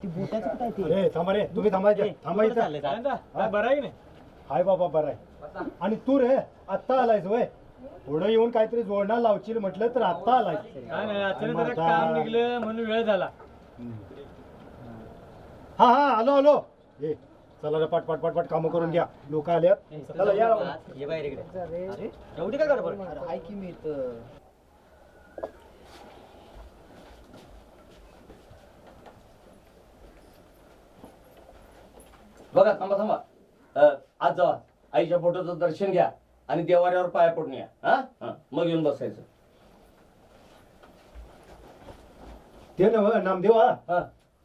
ती बोटाचं कुठं आहे ते? अरे थांबा रे तुम्ही थांबायचे थांबा इथं. काय बरं आहे हाय बाबा बरं आहे. आणि तू रे आत्ता आलायस वय. पुढे येऊन काहीतरी जोडणार लावशील म्हटलं तर आत्ता आलाय काय नाही अचानक जरा काम निघलं म्हणून वेळ झाला. हा हा आलो आलो. ये चला रे पाट पाट पाट पाट कामं करून घ्या. लोक आल्यात. चला या. एवढी काय गडबड? आहे की मी इथं? बघा थांबा थांबा. आज जावा. आईच्या फोटोचं दर्शन घ्या आणि देवाऱ्यावर पाया पडून या. हा? हा, मग येऊन बसायचं. ते नव नामदेव हा. हा.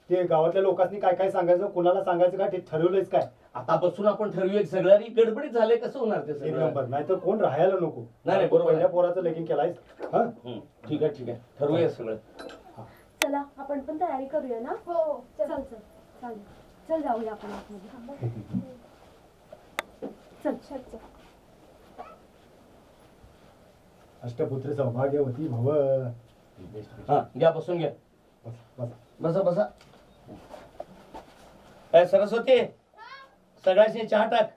ते गावातल्या लोकांनी काय काय सांगायचं कोणाला सांगायचं काय ते ठरवलंयच काय? आता बसून आपण ठरवूया की सगळ्यांनी गडबडीत झाले कसं होणार ते एक नंबर नाहीतर कोण राहायला नको. नाही, नाही, बरोबर. पहिल्या पोराचं हा? हं, ठीक आहे ठीक आहे. ठरवूया सगळं. चला आपण पण तयारी करूया ना? हो हो. चल चल. चल जाऊया आपण आतमध्ये चल चल चल. अष्टपुत्र सौभाग्यवती भव. हा घ्या बसून घ्या. बस बस. बसा बसा. ए, सरस्वती सगळ्याशी चहा टाक.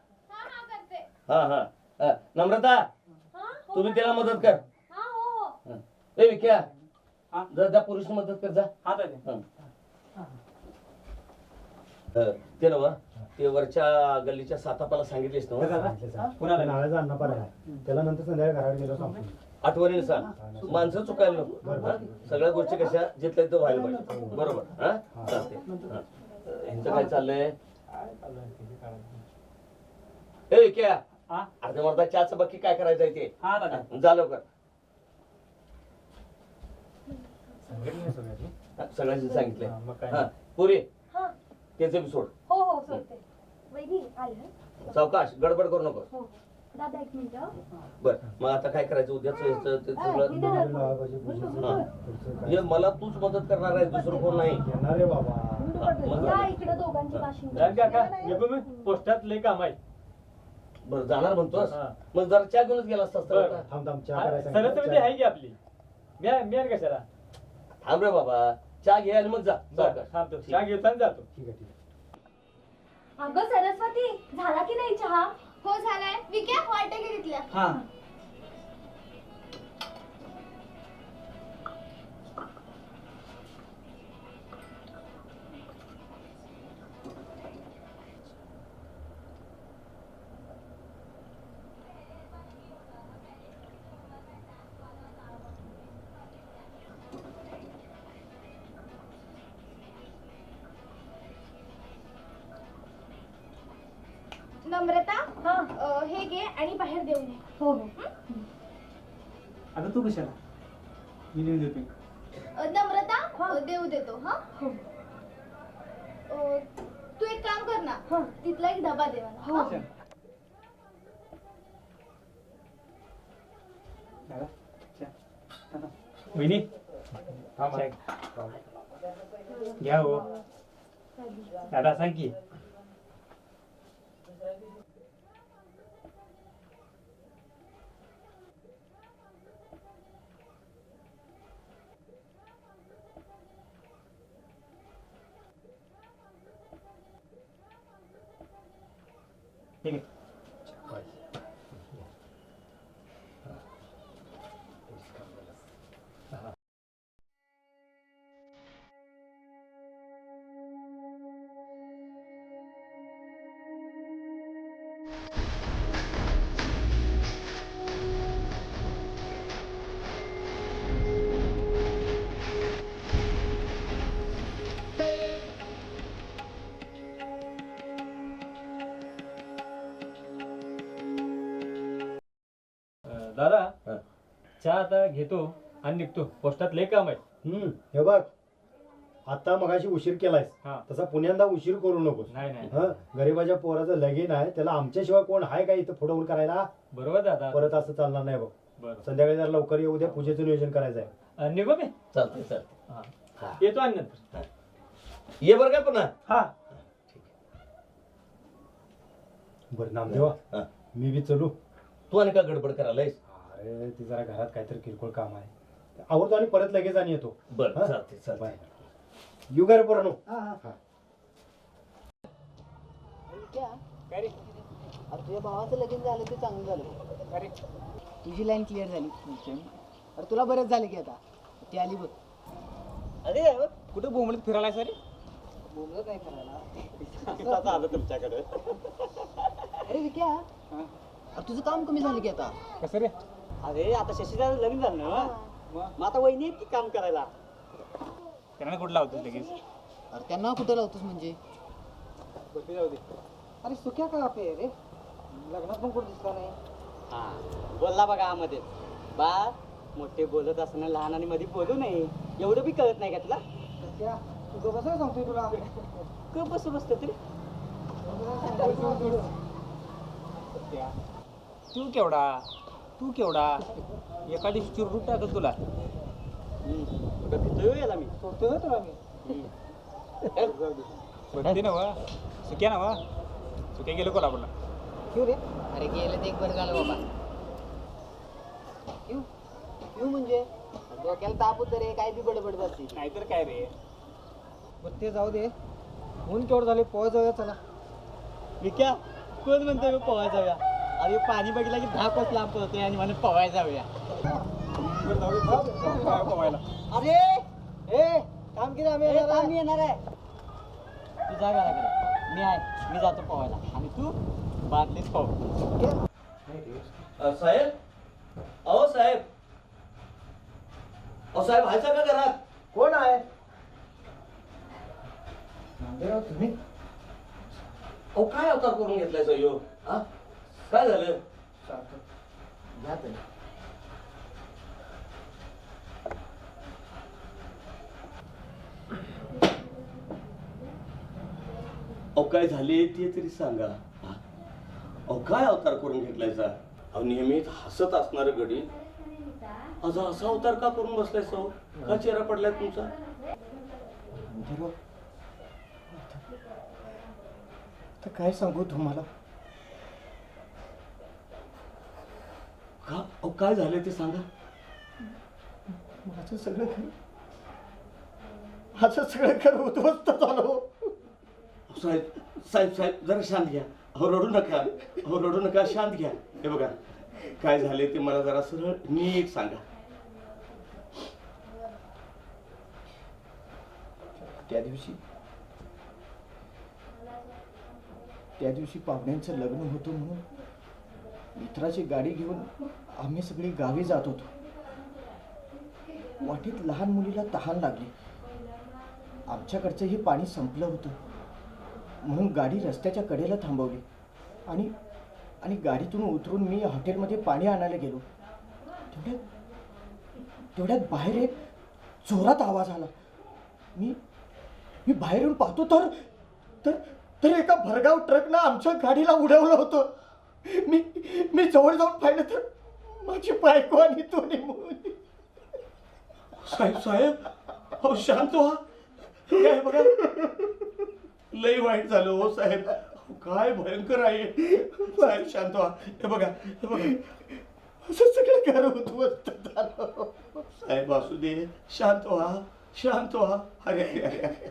हा हा हा, नम्रता तुम्ही त्याला मदत कर. हा. ए विक्या जा जा पुरुष मदत कर जा. हं. ते नव ते वरच्या गल्लीच्या सातापाला सांगितलेस ना कुणाला? नाळाचा अन्ना पार आहे त्याला नंतर संध्याकाळी घरात गेलो सांगतो. आठवणीने सांग. माणसं चुकायला नको. हा? सगळ्या गोष्टी कशा जिथल्या तिथं व्हायला पाहिजे. बरोबर. हा? चालते हा. ह्यांचं काय चाललंय? ए क्या? अर्ध्या मर्धा चहाचं बाकी काय करायचंय ते? हा, जा लवकर. हा, सगळ्यांनी सांगितलंय. हा पुरी हा त्याचे बी सोड. हो हो सोडते. वहिनी आले हं? सावकाश गडबड करू नको हो दादा एक मिनिट हं. बर मग आता काय करायचं? उद्याच हे मला तूच मदत करणार आहे दुसरं कोण नाही. येणार रे बाबा. हा, मग या इकडे दोघांची वाशिंग राम काका येतो मी पोस्टात लय काम आहे. बरं जाणार म्हणतोस. मग जरा चहा घेऊनच गेला असतास सरस्वती. आहे. की आपली? म्या म्यान कशाला? थांब रे बाबा. चहा घे आणि मग जा. बरं, सावकाश. थांबतो चहा घेतो आणि जातो. ठीक आहे ठीक आहे. अगं सरस्वती झाला की नाही चहा? हो झालाय. विक्या वाटे घे नम्रता हा. अं, हे घे आणि बाहेर देऊ नये हो हो. आता तू कशाला? मी नेऊन देतो. अं, नम्रता अं, देऊ देतो हा? हो. अं, तू एक काम कर ना. हा. तिथला एक डबा दे मला हो. हा? वहिनी. घ्या हो. दादा सांग की. ठीक आहे चहा आता घेतो आणि निघतो. पोस्टात लय काम आहे हम्म हे बघ आता मगाशी उशीर केलायस. हा. तसा पुण्यांदा उशीर करू नकोस. नाही नाही. हं गरीबाच्या पोराचं लगीन आहे त्याला आमच्याशिवाय कोण आहे का इथं फुडवून करायला? बरोबर दादा. परत असं चालणार नाही बघ. बरोबर. संध्याकाळी जरा लवकर येऊ द्या पूजेचं नियोजन करायचं आहे. अं, निघू मी? चालतंय चालतंय. हा. येतो आणि नंतर. ये बरं काय पुन्हा? हा. बरं नामदेवा हा. मी बी चलू. तू आणि का गडबड करायलायस? अरे ती जरा घरात काहीतरी किरकोळ काम आहे. आवडतो आणि परत लगेच आणि येतो. बरं हा? चालतंय चालतंय. बाय. येऊ का रे पोरांनो? हा काय? अरे तुझ्या भावाचं लगीन झालं ते चांगलं झालं. तुझी लाईन क्लिअर झाली अरे तुला बरंच झालं की आता. ती आली बघ. अरे कुठं बोंबलत फिरायला सर बोललं काय करायला आलं तुमच्याकडे. अरे विक्या. अरे तुझं काम कमी झालं की आता. कसं रे? अरे आता शशीचं लग्न झालं ना? मग? आता वहिनी आहेत की काम करायला. त्यांना कुठं लावतो लगेच? अरे त्यांना कुठं लावतोस म्हणजे? जाऊ दे. अरे सुक्या का आपे रे? लग्नात पण कुठं दिसला नाही? हा बोलला बघा आमध्ये. बा मोठे बोलत असताना लहान आणि मध्ये बोलू नये. एवढं बी कळत नाही का तुला? तुझं कसं सांगतोय तुला. क बसू बसतो तरी. तू केवढा? तू केवढा? एका दिवशी चिरडून टाकत तुला. भितोय याला मी सोडतोय तुला मी ना वा. सुक्या ना वा. सुक्या गेलो कोल्हापूरला. क्यू रे. अरे गेलं ते एक बरं झालं बाबा. क्यू क्यू म्हणजे. डोक्याला ताप होतं रे काय बी बडबड बसते नाहीतर काय रे? बरं ते जाऊ दे. ऊन केवढं झाले पोहा जाऊया चला. विक्या कोण म्हणतोय पोहायला जाऊया. अरे पाणी बघितलं की दहा कोस लांब आणि म्हणून पोहायला जाऊया. पोवायला अरे! ए काम केलं आम्ही आम्ही येणार आहे? तू जा घराकडे. मी आहे. मी जातो पोहायला. आणि तू बादलीत पोह. अ, साहेब? अहो साहेब. अहो साहेब व्हायचा का घरात? कोण आहे? तुम्ही अहो काय अवतार करून घेतलाय सयो हा? काय झालं? अहो काय झाले ते तरी सांगा. हा? अहो काय अवतार करून घेतलायचा? अहो नेहमीच हसत असणार गडी आज असा अवतार का करून बसलाय सौ का चेहरा पडलाय तुमचा? तर काय सांगू तुम्हाला? का अहो काय झालं ते सांगा. माझं सगळं घर माझं सगळं घर उद्ध्वस्त झालं हो. साहेब साहेब साहेब जरा शांत घ्या. अहो रडू नका. अहो रडू नका शांत घ्या. हे बघा काय झाले ते मला जरा सरळ नीट सांगा. त्या दिवशी त्या दिवशी पाहुण्यांचं लग्न होतं म्हणून मित्राची गाडी घेऊन आम्ही सगळी गावी जात होतो. वाटेत लहान मुलीला तहान लागली. आमच्याकडचं हे पाणी संपलं होतं. म्हणून गाडी रस्त्याच्या कडेला थांबवली. आणि आणि गाडीतून उतरून मी हॉटेलमध्ये पाणी आणायला गेलो. तेवढ्यात तेवढ्यात बाहेर एक जोरात आवाज आला. मी मी बाहेर येऊन पाहतो तर तर तर एका भरगाव ट्रकनं आमच्या गाडीला उडवलं होतं. मी मी जवळ जाऊन पाहिलं तर माझी बायको आणि मुली. साहेब साहेब अहो शांत व्हा. काय बघा. लय वाईट झालं हो साहेब. अहो, काय भयंकर आहे. साहेब शांत व्हा. हे बघा हे बघा. असं सगळं घर उद्ध्वस्त झालं. साहेब असू दे. शांत व्हा. शांत व्हा. अरे अरे अरे. अरे.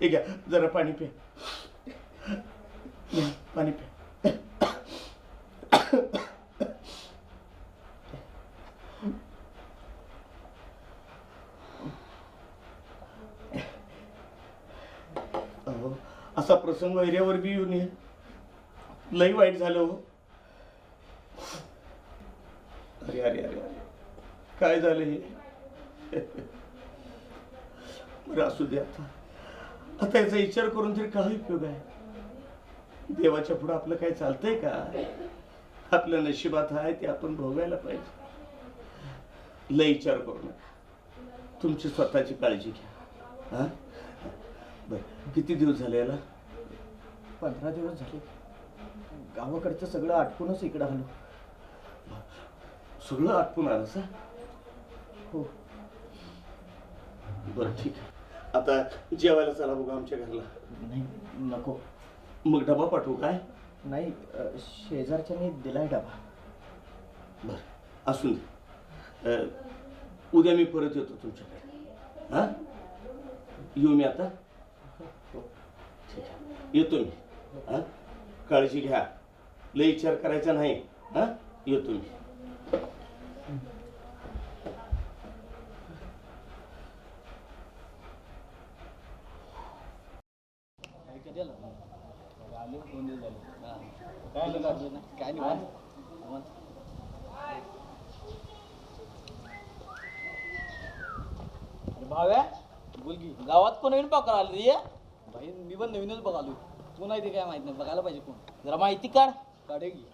हे घ्या जरा पाणी पे घ्या, पाणी पे अहो, असा प्रसंग वैऱ्यावर बी येऊन लई वाईट झालं हो. अरे अरे अरे अरे. काय झालं हे? बरं असू दे आता. आता याचा विचार करून तरी काय उपयोग आहे? देवाच्या पुढं आपलं काय चालतंय का? आपल्या नशिबात आहे ते आपण भोगायला पाहिजे. लय विचार करू नका. तुमची स्वतःची काळजी घ्या. हा? बर किती दिवस झाले याला? पंधरा दिवस झाले. गावाकडचं सगळं आटपूनच इकडं आलो. सगळं आटपून आलं सा हो. बरं ठीक आहे. आता जेवायला चला बघू आमच्या घरला. नाही नको. मग डबा पाठवू काय? नाही शेजारच्यानी दिलाय डबा. बर असून दे. अ, उद्या मी परत येतो तुमच्याकडे. हा? येऊ मी आता? ठीक आहे. येतो मी. हा? काळजी घ्या. लय विचार करायचा नाही. हा? येतो मी. भाव्या बोल गावात कोण नवीन पाकर आली रे? भाई मी पण नवीनच बघालो कोण आहे ते काय माहीत नाही बघायला पाहिजे कोण. जरा माहिती काढ. काढे की